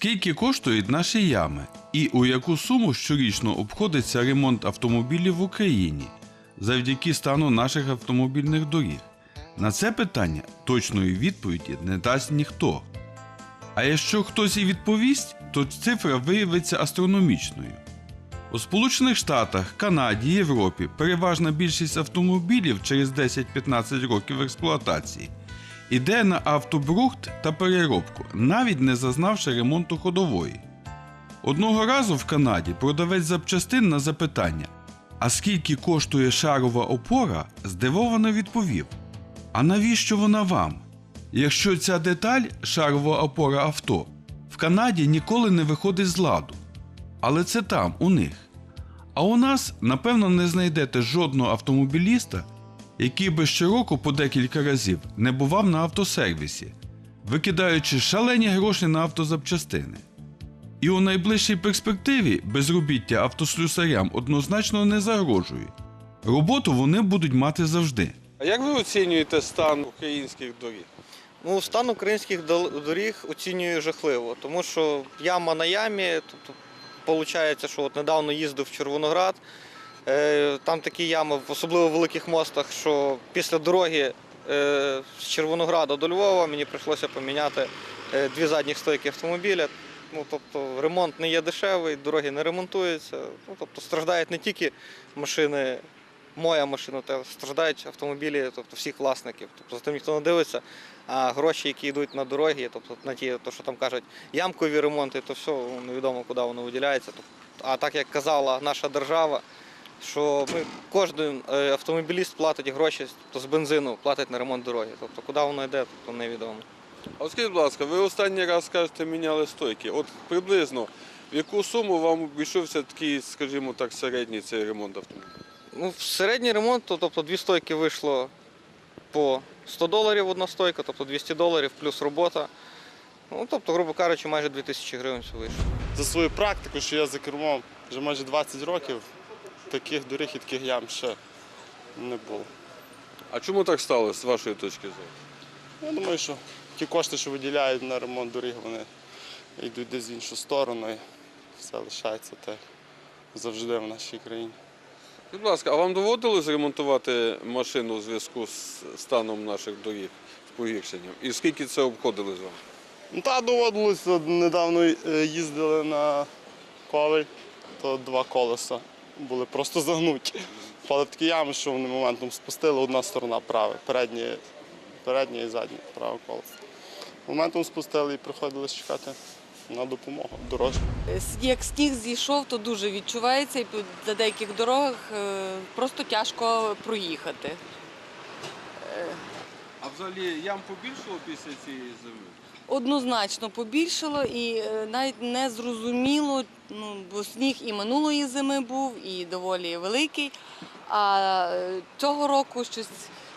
Скільки коштують наші ями і у яку суму щорічно обходиться ремонт автомобілів в Україні завдяки стану наших автомобільних доріг? На це питання точної відповіді не дасть ніхто. А якщо хтось і відповість, то цифра виявиться астрономічною. У Сполучених Штатах, Канаді, Європі переважна більшість автомобілів через 10-15 років експлуатації іде на автобрухт та переробку, навіть не зазнавши ремонту ходової. Одного разу в Канаді продавець запчастин на запитання, а скільки коштує шарова опора, здивовано відповів: А навіщо вона вам? Якщо ця деталь шарова опора авто в Канаді ніколи не виходить з ладу. Але це там, у них. А у нас, напевно, не знайдете жодного автомобіліста, який би щороку по декілька разів не бував на автосервісі, викидаючи шалені гроші на автозапчастини. І у найближчій перспективі безробіття автослюсарям однозначно не загрожує. Роботу вони будуть мати завжди. А як ви оцінюєте стан українських доріг? Ну, стан українських доріг оцінюю жахливо, тому що яма на ямі, тобто виходить, що от недавно їздив в Червоноград. Е, Там такі ями, особливо в великих мостах, що після дороги е, з Червонограда до Львова мені прийшлося поміняти е, дві задні стойки автомобіля. Ну, тобто ремонт не є дешевий, дороги не ремонтуються. Ну, тобто страждають не тільки машини, моя машина, та страждають автомобілі, тобто всіх власників. Тобто за тим ніхто не дивиться. А гроші, які йдуть на дороги, тобто на ті, то, що там кажуть, ямкові ремонти, то все ну, невідомо, куди воно виділяється. А так як казала наша держава, що ми кожен е, автомобіліст платить гроші тобто з бензину, платить на ремонт дороги. Тобто куди воно йде, тобто невідомо. А от скажіть, будь ласка, ви останній раз кажете, міняли стойки. От приблизно в яку суму вам обійшовся такий, скажімо так, середній цей ремонт автомобіля? Ну, середній ремонт, то, тобто дві стойки вийшло по 100 доларів одна стойка, тобто 200 доларів плюс робота. Ну, тобто, грубо кажучи, майже 2000 гривень все вийшло. за свою практику, що я за кермом вже майже 20 років, таких доріг і таких ям ще не було. А чому так сталося з вашої точки зору? Я думаю, що ті кошти, що виділяють на ремонт доріг, вони йдуть десь в іншу сторону і все лишається так завжди в нашій країні. Будь ласка, а вам доводилось ремонтувати машину у зв'язку з станом наших доріг з погіршенням? І скільки це обходилось вам? Ну та доводилось, от недавно е, їздили на ковель, то два колеса були просто загнуті. Впали в такі ями, що вони моментом спустили одна сторона праве, переднє, переднє і заднє праве колесо. Моментом спустили і приходилось чекати на допомогу дорожню. С- Як сніг зійшов, то дуже відчувається, і за деяких дорогах е, просто тяжко проїхати. А взагалі ям побільшало після цієї зими? Однозначно побільшало і е, навіть не зрозуміло, ну, бо сніг і минулої зими був, і доволі великий. А е, цього року щось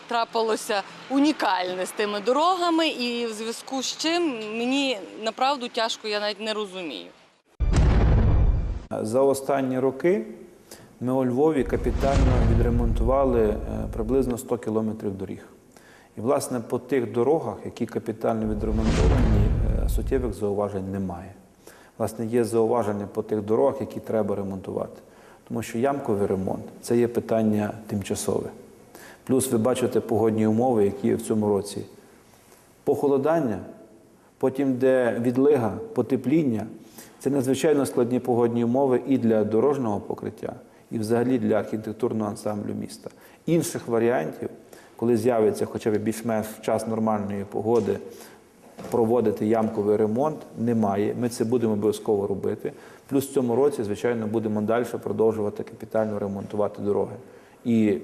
трапилося унікальне з тими дорогами, і в зв'язку з чим мені направду тяжко, я навіть не розумію. За останні роки ми у Львові капітально відремонтували е, приблизно 100 кілометрів доріг. І, власне, по тих дорогах, які капітально відремонтовані, е, суттєвих зауважень немає. Власне, є зауваження по тих дорогах, які треба ремонтувати. Тому що ямковий ремонт це є питання тимчасове. Плюс ви бачите погодні умови, які є в цьому році. Похолодання, потім де відлига, потепління. Це надзвичайно складні погодні умови і для дорожнього покриття, і взагалі для архітектурного ансамблю міста. Інших варіантів, коли з'явиться хоча б більш-менш в час нормальної погоди, проводити ямковий ремонт, немає. Ми це будемо обов'язково робити. Плюс в цьому році, звичайно, будемо далі продовжувати капітально ремонтувати дороги і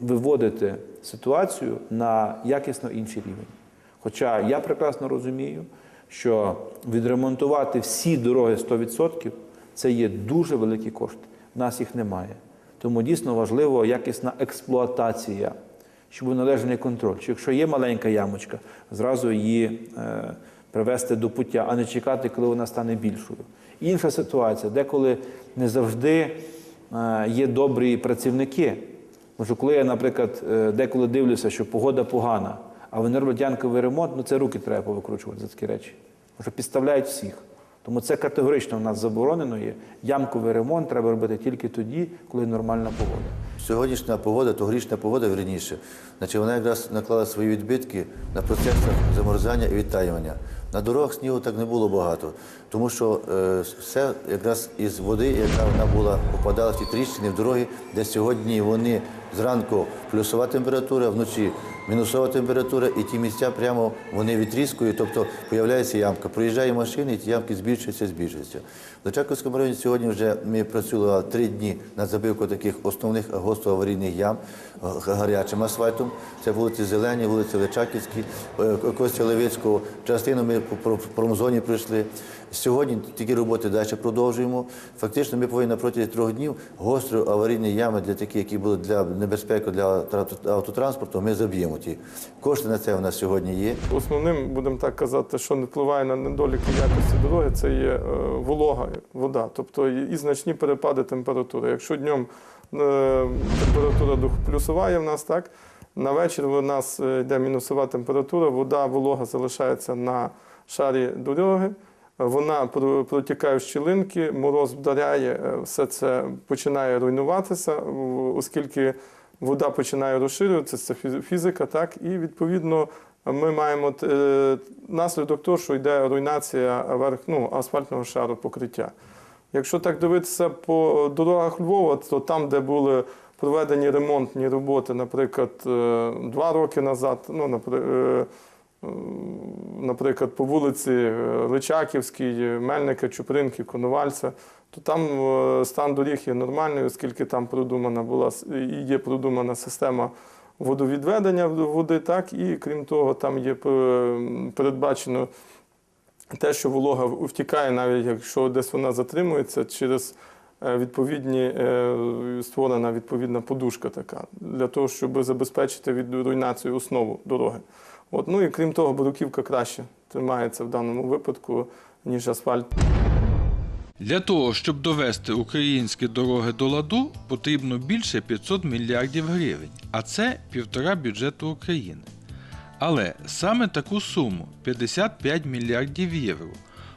виводити ситуацію на якісно інший рівень. Хоча я прекрасно розумію, що відремонтувати всі дороги 100% це є дуже великі кошти. В нас їх немає. Тому дійсно важливо якісна експлуатація, щоб був належний контроль. Що якщо є маленька ямочка, зразу її е, привести до пуття, а не чекати, коли вона стане більшою. Інша ситуація, деколи не завжди е, є добрі працівники. Що коли я, наприклад, е, деколи дивлюся, що погода погана, а вони роблять янковий ремонт, ну це руки треба повикручувати за такі речі. Що підставляють всіх. Тому це категорично в нас заборонено є. Ямковий ремонт треба робити тільки тоді, коли нормальна погода. Сьогоднішня погода, тогорічна погода верніше, значить, вона якраз наклала свої відбитки на процесах замерзання і відтаювання. На дорогах снігу так не було багато, тому що е, все якраз із води, яка вона була, попадала в ті тріщини в дороги, де сьогодні вони зранку плюсова температура, вночі мінусова температура, і ті місця прямо вони відрізкують, тобто появляється ямка. Проїжджає машина, і ті ямки збільшуються, збільшуються. В Личаківському районі сьогодні вже ми працювали три дні над забивкою таких основних гостроаварійних ям гарячим асфальтом. Це вулиці Зелені, вулиці Личаківські, е, Костя Левицького. Частину ми по про- промзоні пройшли. Сьогодні такі роботи далі продовжуємо. Фактично, ми повинні протязі трьох днів гостро аварійні ями для такі, які були для небезпеки для автотранспорту, ми заб'ємо ті. Кошти на це у нас сьогодні є. Основним, будемо так казати, що не впливає на недоліки якості дороги, це є е, волога, вода, тобто і значні перепади температури. Якщо днем е, температура плюсова є в нас, так, на вечір у нас е, йде мінусова температура, вода, волога залишається на шарі дороги. Вона про- протікає в щілинки, мороз вдаряє, е, все це починає руйнуватися, оскільки вода починає розширюватися, це фіз- фізика, так, і відповідно ми маємо е, наслідок того, що йде руйнація верх, ну, асфальтного шару покриття. Якщо так дивитися по дорогах Львова, то там, де були проведені ремонтні роботи, наприклад, е, два роки назад, ну, напри- е, наприклад, по вулиці е, Личаківській, Мельника, Чупринки, Коновальця, то там е, стан доріг є нормальний, оскільки там продумана була і є продумана система водовідведення води, так, і крім того, там є е, передбачено те, що волога втікає, навіть якщо десь вона затримується, через е, відповідні е, створена відповідна подушка така, для того, щоб забезпечити від руйнації основу дороги. От, ну і крім того, бруківка краще тримається в даному випадку, ніж асфальт. Для того, щоб довести українські дороги до ладу, потрібно більше 500 мільярдів гривень, а це півтора бюджету України. Але саме таку суму 55 мільярдів євро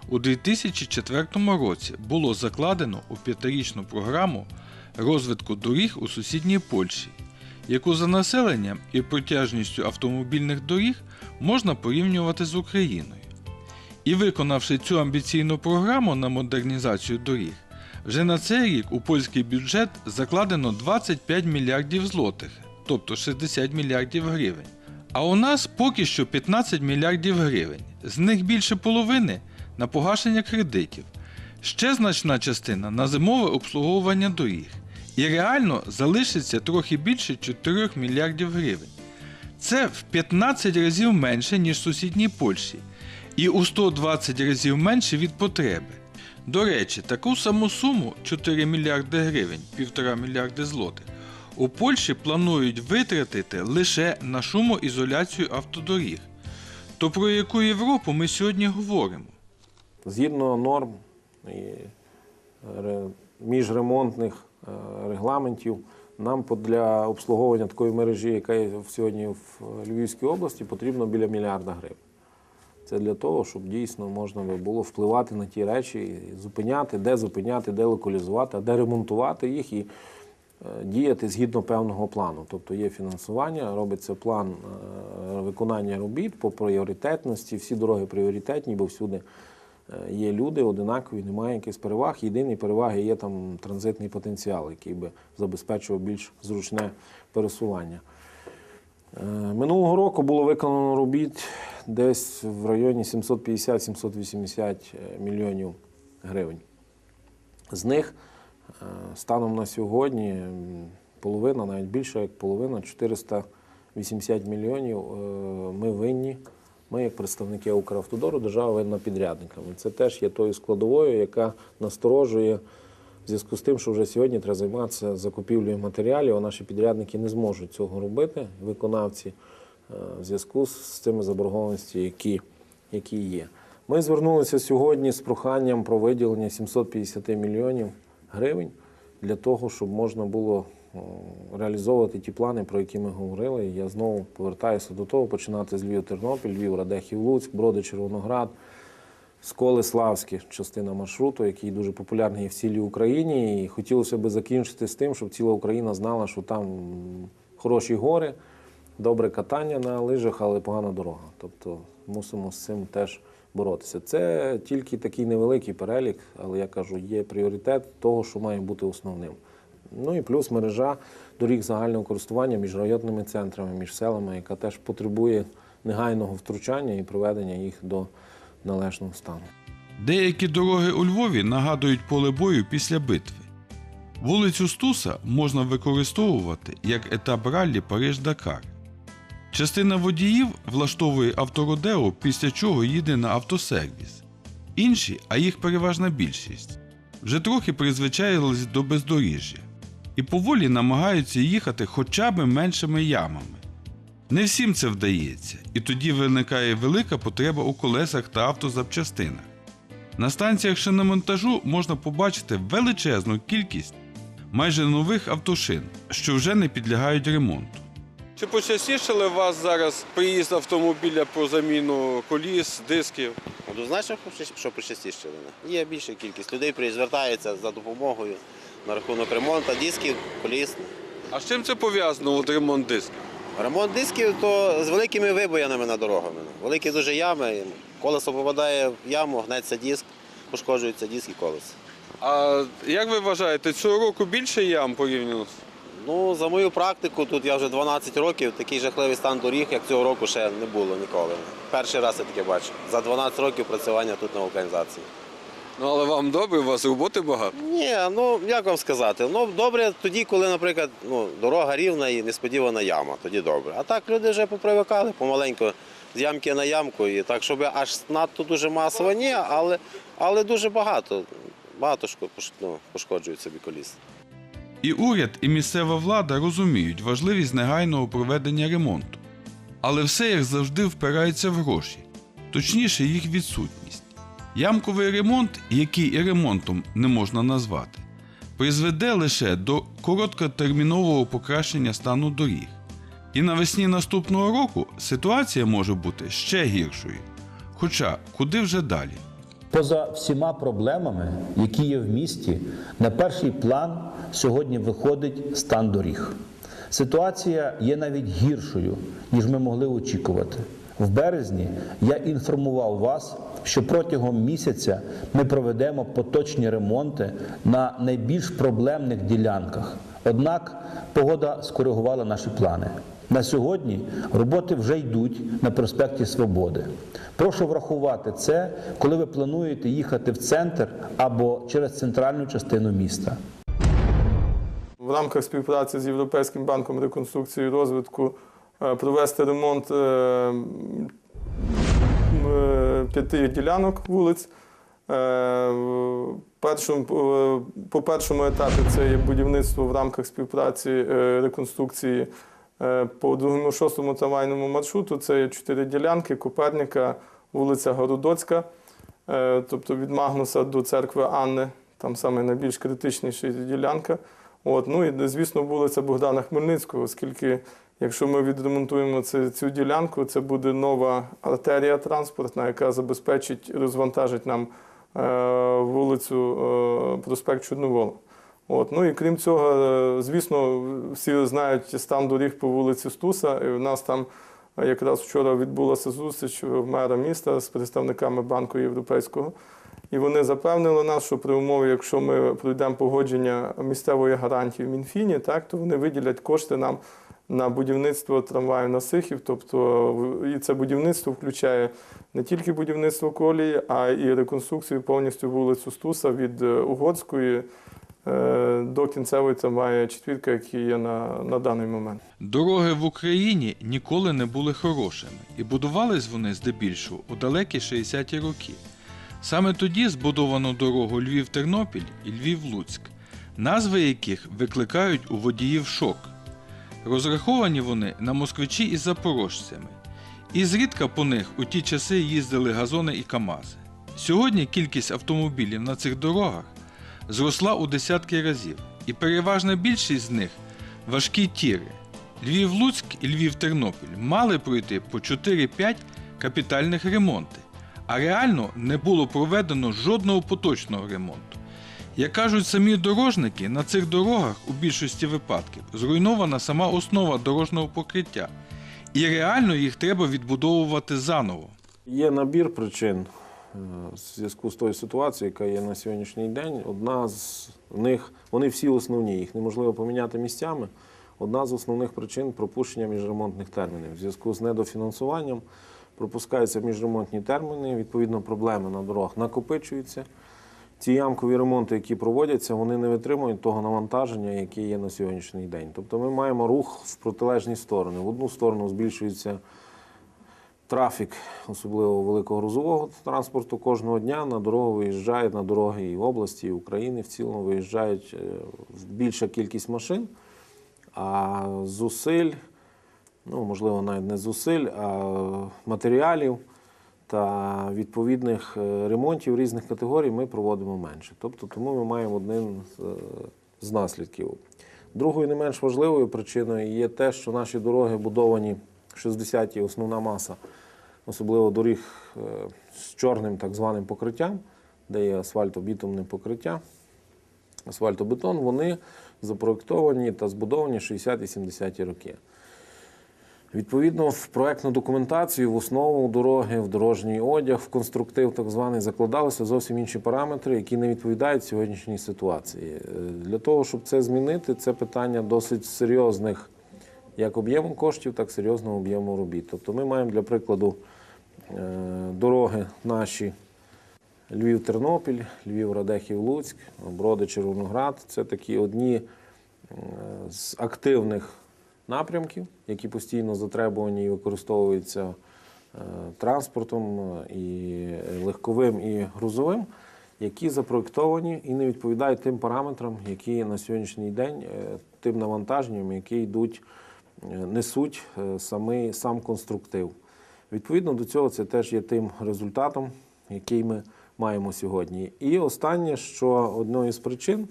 у 2004 році було закладено у п'ятирічну програму розвитку доріг у сусідній Польщі, яку за населенням і протяжністю автомобільних доріг можна порівнювати з Україною. І виконавши цю амбіційну програму на модернізацію доріг, вже на цей рік у польський бюджет закладено 25 мільярдів злотих, тобто 60 мільярдів гривень. А у нас поки що 15 мільярдів гривень, з них більше половини на погашення кредитів. Ще значна частина на зимове обслуговування доріг. І реально залишиться трохи більше 4 мільярдів гривень. Це в 15 разів менше, ніж в сусідній Польщі, і у 120 разів менше від потреби. До речі, таку саму суму 4 мільярди гривень, 1,5 мільярди злотих, у Польщі планують витратити лише на шумоізоляцію автодоріг. То про яку Європу ми сьогодні говоримо? Згідно норм міжремонтних регламентів, нам для обслуговування такої мережі, яка є сьогодні в Львівській області, потрібно біля мільярда гривень. Це для того, щоб дійсно можна було впливати на ті речі, зупиняти, де зупиняти, де локалізувати, а де ремонтувати їх і е, діяти згідно певного плану. Тобто є фінансування, робиться план е, виконання робіт по пріоритетності. Всі дороги пріоритетні, бо всюди е, є люди одинакові, немає якихось переваг. Єдині переваги є там транзитний потенціал, який би забезпечував більш зручне пересування. Е, Минулого року було виконано робіт десь в районі 750-780 мільйонів гривень. З них е, станом на сьогодні половина, навіть більше як половина, 480 мільйонів е, ми винні. Ми, як представники Укравтодору, держава винна підрядникам. Це теж є тою складовою, яка насторожує в зв'язку з тим, що вже сьогодні треба займатися закупівлею матеріалів, а наші підрядники не зможуть цього робити, виконавці, е, в зв'язку з цими заборгованостями, які, які є. Ми звернулися сьогодні з проханням про виділення 750 мільйонів гривень для того, щоб можна було реалізовувати ті плани, про які ми говорили. Я знову повертаюся до того, починати з Львів-Тернопіль, Львів, Радехів, Луцьк, Броди, Червоноград, Сколеславське частина маршруту, який дуже популярний в цілій Україні. І хотілося б закінчити з тим, щоб ціла Україна знала, що там хороші гори, добре катання на лижах, але погана дорога. Тобто мусимо з цим теж боротися. Це тільки такий невеликий перелік, але я кажу, є пріоритет того, що має бути основним. Ну і плюс мережа доріг загального користування між районними центрами, між селами, яка теж потребує негайного втручання і приведення їх до належного стану. Деякі дороги у Львові нагадують поле бою після битви. Вулицю Стуса можна використовувати як етап раллі Париж-Дакар. Частина водіїв влаштовує автородео, після чого їде на автосервіс. Інші, а їх переважна більшість, вже трохи призвичаїлись до бездоріжжя і поволі намагаються їхати хоча б меншими ямами. Не всім це вдається, і тоді виникає велика потреба у колесах та автозапчастинах. На станціях шиномонтажу можна побачити величезну кількість майже нових автошин, що вже не підлягають ремонту. Чи почастішили у вас зараз приїзд автомобіля по заміну коліс, дисків? Однозначно, що почастіше. Є більша кількість людей, звертаються за допомогою на рахунок ремонту дисків, коліс. А з чим це пов'язано, от ремонт дисків? Ремонт дисків то з великими вибоянами на дорогами. Великі дуже ями. Колесо попадає в яму, гнеться диск, пошкоджується диск і колесо. А як ви вважаєте, цього року більше ям порівняно? Ну, за мою практику, тут я вже 12 років, такий жахливий стан доріг, як цього року ще не було ніколи. Перший раз я таке бачу. За 12 років працювання тут на організації. Ну але вам добре, у вас роботи багато. Ні, ну як вам сказати? Ну добре тоді, коли, наприклад, ну, дорога рівна і несподівана яма, тоді добре. А так люди вже попривикали помаленьку з ямки на ямку. І так, щоб аж надто дуже масово, ні, але, але дуже багато. Багато ну, пошкоджують собі коліс. І уряд, і місцева влада розуміють важливість негайного проведення ремонту. Але все, як завжди, впирається в гроші, точніше, їх відсутність. Ямковий ремонт, який і ремонтом не можна назвати, призведе лише до короткотермінового покращення стану доріг. І навесні наступного року ситуація може бути ще гіршою. Хоча куди вже далі? Поза всіма проблемами, які є в місті, на перший план сьогодні виходить стан доріг. Ситуація є навіть гіршою, ніж ми могли очікувати. В березні я інформував вас, що протягом місяця ми проведемо поточні ремонти на найбільш проблемних ділянках. Однак погода скоригувала наші плани. На сьогодні роботи вже йдуть на проспекті Свободи. Прошу врахувати це, коли ви плануєте їхати в центр або через центральну частину міста. в рамках співпраці з Європейським банком реконструкції і розвитку провести ремонт е, е, п'яти ділянок вулиць. Е, е, по першому етапі це є будівництво в рамках співпраці е, реконструкції е, по другому шостому трамвайному маршруту. Це є чотири ділянки: Коперника, вулиця Городоцька, е, тобто від Магнуса до церкви Анни, там саме найбільш критичніша ділянка. От, ну і звісно, вулиця Богдана Хмельницького, оскільки якщо ми відремонтуємо цю, цю ділянку, це буде нова артерія транспортна, яка забезпечить, розвантажить нам е, вулицю е, проспект Чорновола. От, ну і крім цього, е, звісно, всі знають стан доріг по вулиці Стуса. І в нас там якраз вчора відбулася зустріч в мера міста з представниками Банку Європейського. І вони запевнили нас, що при умові, якщо ми пройдемо погодження місцевої гарантії в Мінфіні, так, то вони виділять кошти нам на будівництво трамваю на Сихів. Тобто і це будівництво включає не тільки будівництво колії, а і реконструкцію повністю вулицю Стуса від е, Угорської е, до кінцевої трамвая четвірка, який є на, на даний момент. Дороги в Україні ніколи не були хорошими, і будувались вони здебільшого у далекі 60-ті роки. Саме тоді збудовано дорогу Львів-Тернопіль і Львів-Луцьк, назви яких викликають у водіїв шок. Розраховані вони на москвичі із запорожцями, і зрідка по них у ті часи їздили газони і КАМАЗи. Сьогодні кількість автомобілів на цих дорогах зросла у десятки разів, і переважна більшість з них важкі тіри. Львів-Луцьк і Львів-Тернопіль мали пройти по 4-5 капітальних ремонти, а реально не було проведено жодного поточного ремонту. Як кажуть самі дорожники, на цих дорогах у більшості випадків зруйнована сама основа дорожнього покриття, і реально їх треба відбудовувати заново. Є набір причин е, в зв'язку з тою ситуацією, яка є на сьогоднішній день. Одна з них, вони всі основні, їх неможливо поміняти місцями. Одна з основних причин пропущення міжремонтних термінів. В зв'язку з недофінансуванням пропускаються міжремонтні терміни, відповідно, проблеми на дорогах накопичуються. Ці ямкові ремонти, які проводяться, вони не витримують того навантаження, яке є на сьогоднішній день. Тобто ми маємо рух в протилежні сторони. В одну сторону збільшується трафік, особливо великого грузового транспорту, кожного дня на дорогу виїжджають на дороги і в області, і України в цілому виїжджають е, більша кількість машин, а зусиль, ну можливо, навіть не зусиль, а матеріалів та відповідних е, ремонтів різних категорій ми проводимо менше. Тобто, тому ми маємо один з, е, з наслідків. Другою не менш важливою причиною є те, що наші дороги будовані 60-ті основна маса, особливо доріг е, з чорним так званим покриттям, де є асфальтобітумне покриття, асфальтобетон, вони запроєктовані та збудовані 60-70-ті роки. Відповідно, в проектну документацію, в основу дороги, в дорожній одяг, в конструктив так званий закладалися зовсім інші параметри, які не відповідають сьогоднішній ситуації. Е, Для того, щоб це змінити, це питання досить серйозних як об'єму коштів, так і серйозного об'єму робіт. Тобто ми маємо для прикладу е, дороги наші Львів-Тернопіль, Львів-Радехів-Луцьк, Броди-Червоноград. Це такі одні е, з активних напрямків, які постійно затребувані і використовуються е, транспортом е, і легковим, і грузовим, які запроєктовані і не відповідають тим параметрам, які на сьогоднішній день е, тим навантаженням, які йдуть, несуть самий, сам конструктив. Відповідно до цього, це теж є тим результатом, який ми маємо сьогодні. І останнє, що одною з причин,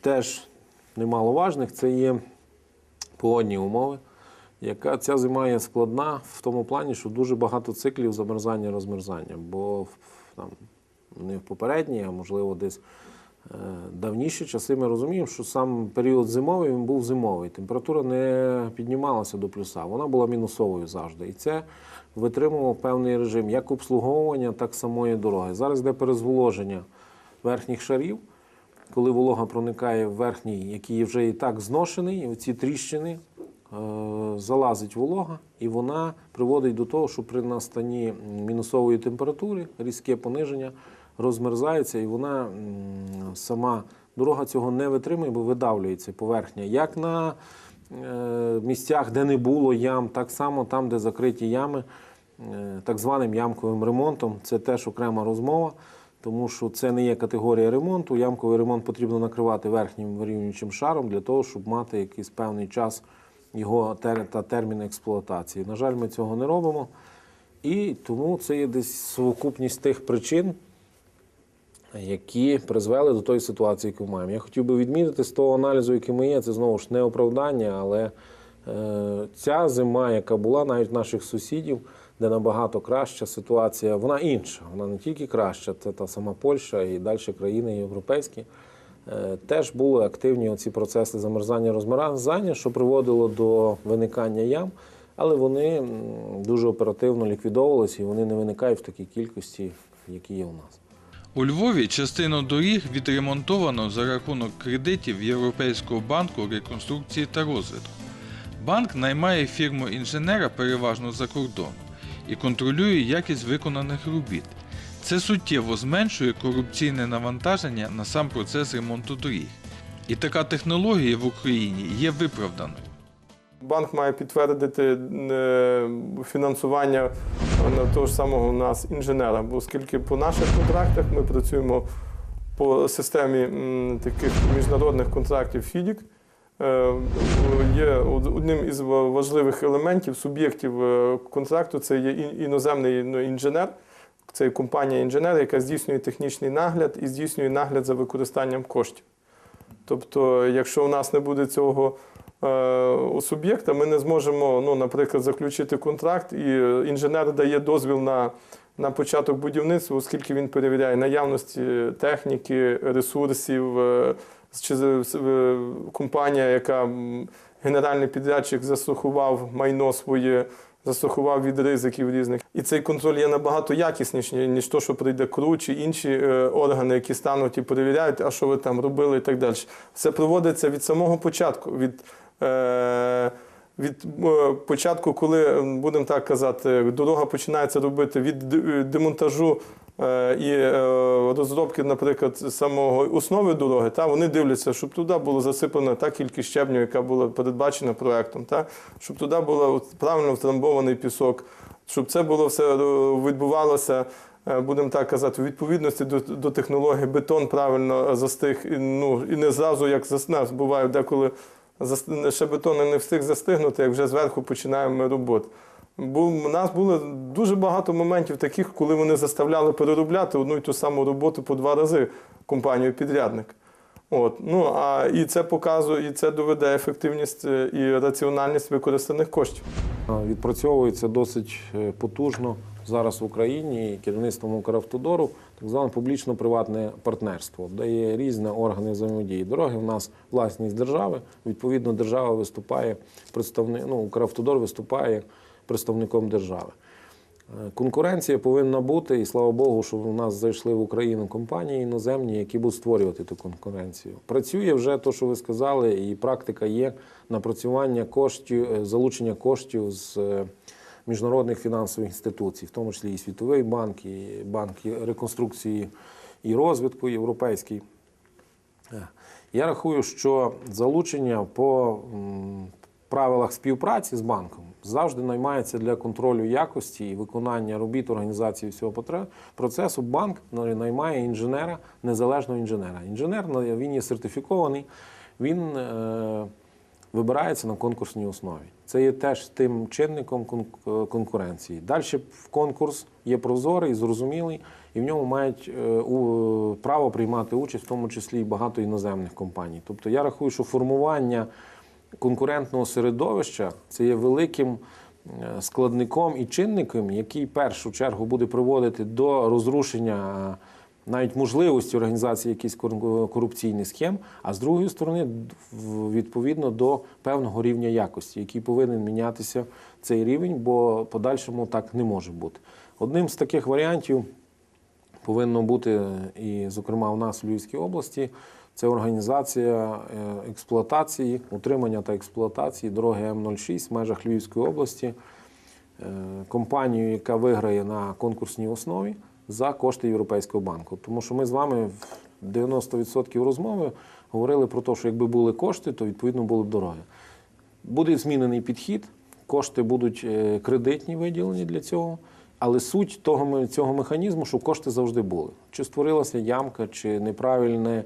теж немаловажних, це є погодні умови. Яка ця зима є складна в тому плані, що дуже багато циклів замерзання розмерзання. Бо там, не в попередні, а можливо десь е, давніші часи ми розуміємо, що сам період зимовий він був зимовий. Температура не піднімалася до плюса, вона була мінусовою завжди. І це витримував певний режим як обслуговування, так самої дороги. Зараз йде перезволоження верхніх шарів коли волога проникає в верхній, який вже і так зношений, і оці тріщини е, залазить волога, і вона приводить до того, що при настанні мінусової температури різке пониження розмерзається, і вона сама дорога цього не витримує, бо видавлюється поверхня. Як на е, місцях, де не було ям, так само там, де закриті ями, е, так званим ямковим ремонтом, це теж окрема розмова тому що це не є категорія ремонту. Ямковий ремонт потрібно накривати верхнім вирівнюючим шаром для того, щоб мати якийсь певний час його та термін експлуатації. На жаль, ми цього не робимо. І тому це є десь совокупність тих причин, які призвели до тої ситуації, яку маємо. Я хотів би відмітити з того аналізу, який ми є, це знову ж не оправдання, але е, ця зима, яка була навіть наших сусідів, де набагато краща ситуація, вона інша. Вона не тільки краща, це та сама Польща і далі країни європейські. Е, Теж були активні оці процеси замерзання розмерзання, що приводило до виникання ям, але вони дуже оперативно ліквідовувалися і вони не виникають в такій кількості, які є у нас. У Львові частину доріг відремонтовано за рахунок кредитів Європейського банку реконструкції та розвитку. Банк наймає фірму інженера переважно за кордону і контролює якість виконаних робіт. Це суттєво зменшує корупційне навантаження на сам процес ремонту доріг. І така технологія в Україні є виправданою. Банк має підтвердити е, фінансування на того ж самого у нас інженера, бо оскільки по наших контрактах ми працюємо по системі таких міжнародних контрактів е, є одним із важливих елементів суб'єктів е, контракту це є іноземний ну, інженер. Це компанія інженер, яка здійснює технічний нагляд і здійснює нагляд за використанням коштів. Тобто, якщо у нас не буде цього е, суб'єкта ми не зможемо, ну, наприклад, заключити контракт, і е, інженер дає дозвіл на, на початок будівництва, оскільки він перевіряє наявності техніки, ресурсів, е, чи е, компанія, яка генеральний підрядчик застрахував майно своє, застрахував від ризиків різних. І цей контроль є набагато якісніший, ніж то, що прийде КРУ чи інші е, органи, які стануть і перевіряють, а що ви там робили і так далі. Все проводиться від самого початку. від е, від е, початку, коли будемо так казати, дорога починається робити від демонтажу і е, розробки, наприклад, самого основи дороги, та вони дивляться, щоб туди було засипана та кількість щебню, яка була передбачена проектом, та щоб туди був правильно втрамбований пісок, щоб це було все е, відбувалося. е, Будемо так казати, у відповідності до, до технології бетон правильно застиг, і, ну і не зразу як застиг. Буває деколи ще бетон не встиг застигнути, як вже зверху починаємо роботу. Бо у нас було дуже багато моментів таких, коли вони заставляли переробляти одну і ту саму роботу по два рази компанію-підрядник. От. Ну, а і це показує, і це доведе ефективність е, і раціональність використаних коштів. Відпрацьовується досить е, потужно зараз в Україні керівництвом Укравтодору так зване публічно-приватне партнерство, де є різні органи взаємодії. Дороги в нас власність держави. Відповідно, держава виступає представник, ну, Укравтодор виступає представником держави. Е, Конкуренція повинна бути, і слава Богу, що в нас зайшли в Україну компанії іноземні, які будуть створювати ту конкуренцію. Працює вже те, що ви сказали, і практика є напрацювання коштів, е, залучення коштів з е, міжнародних фінансових інституцій, в тому числі і Світовий банк, і банк реконструкції і розвитку європейський. Я рахую, що залучення по правилах співпраці з банком завжди наймається для контролю якості і виконання робіт організації всього процесу. Банк наймає інженера, незалежного інженера. Інженер він є сертифікований, він е, вибирається на конкурсній основі. Це є теж тим чинником конкуренції. Далі в конкурс є прозорий, зрозумілий, і в ньому мають е, право приймати участь, в тому числі і багато іноземних компаній. Тобто я рахую, що формування конкурентного середовища це є великим е, складником і чинником, який в першу чергу буде приводити до розрушення е, навіть можливості організації якихось корупційних схем, а з другої сторони, відповідно до певного рівня якості, який повинен мінятися цей рівень, бо подальшому так не може бути. Одним з таких варіантів повинно бути, і, зокрема, у нас в Львівській області, це організація е, експлуатації, утримання та експлуатації дороги М06 в межах Львівської області е, компанією, яка виграє на конкурсній основі за кошти Європейського банку. Тому що ми з вами в 90% розмови говорили про те, що якби були кошти, то відповідно були б дороги. Буде змінений підхід, кошти будуть е, кредитні виділені для цього. Але суть того цього механізму, що кошти завжди були. Чи створилася ямка, чи неправильне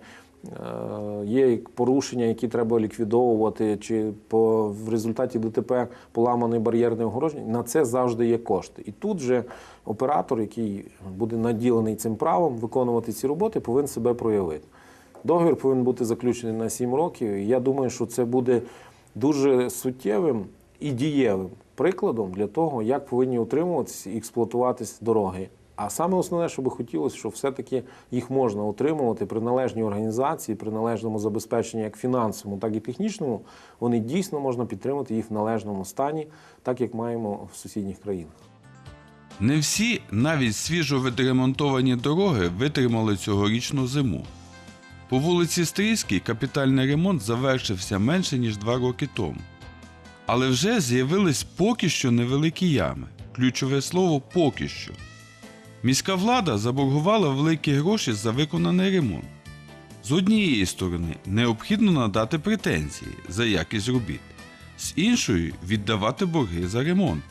є порушення, які треба ліквідовувати, чи по, в результаті ДТП поламане бар'єрне огородження, на це завжди є кошти. І тут же оператор, який буде наділений цим правом виконувати ці роботи, повинен себе проявити. Договір повинен бути заключений на 7 років. І я думаю, що це буде дуже суттєвим і дієвим прикладом для того, як повинні утримуватися і експлуатуватись дороги. А саме основне, що би хотілося, що все-таки їх можна утримувати при належній організації, при належному забезпеченні як фінансовому, так і технічному. Вони дійсно можна підтримати їх в належному стані, так як маємо в сусідніх країнах. Не всі, навіть свіжо відремонтовані дороги, витримали цьогорічну зиму. По вулиці Стрийській капітальний ремонт завершився менше ніж два роки тому. Але вже з'явились поки що невеликі ями. Ключове слово поки що. Міська влада заборгувала великі гроші за виконаний ремонт. З однієї сторони, необхідно надати претензії за якість робіт, з іншої віддавати борги за ремонт.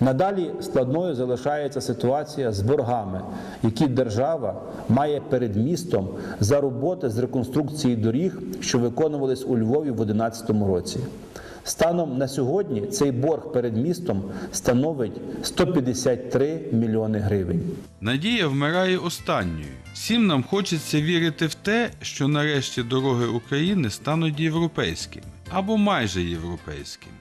Надалі складною залишається ситуація з боргами, які держава має перед містом за роботи з реконструкції доріг, що виконувались у Львові в 2011 році. Станом на сьогодні цей борг перед містом становить 153 мільйони гривень. Надія вмирає останньою. Всім нам хочеться вірити в те, що нарешті дороги України стануть європейськими. або майже європейськими.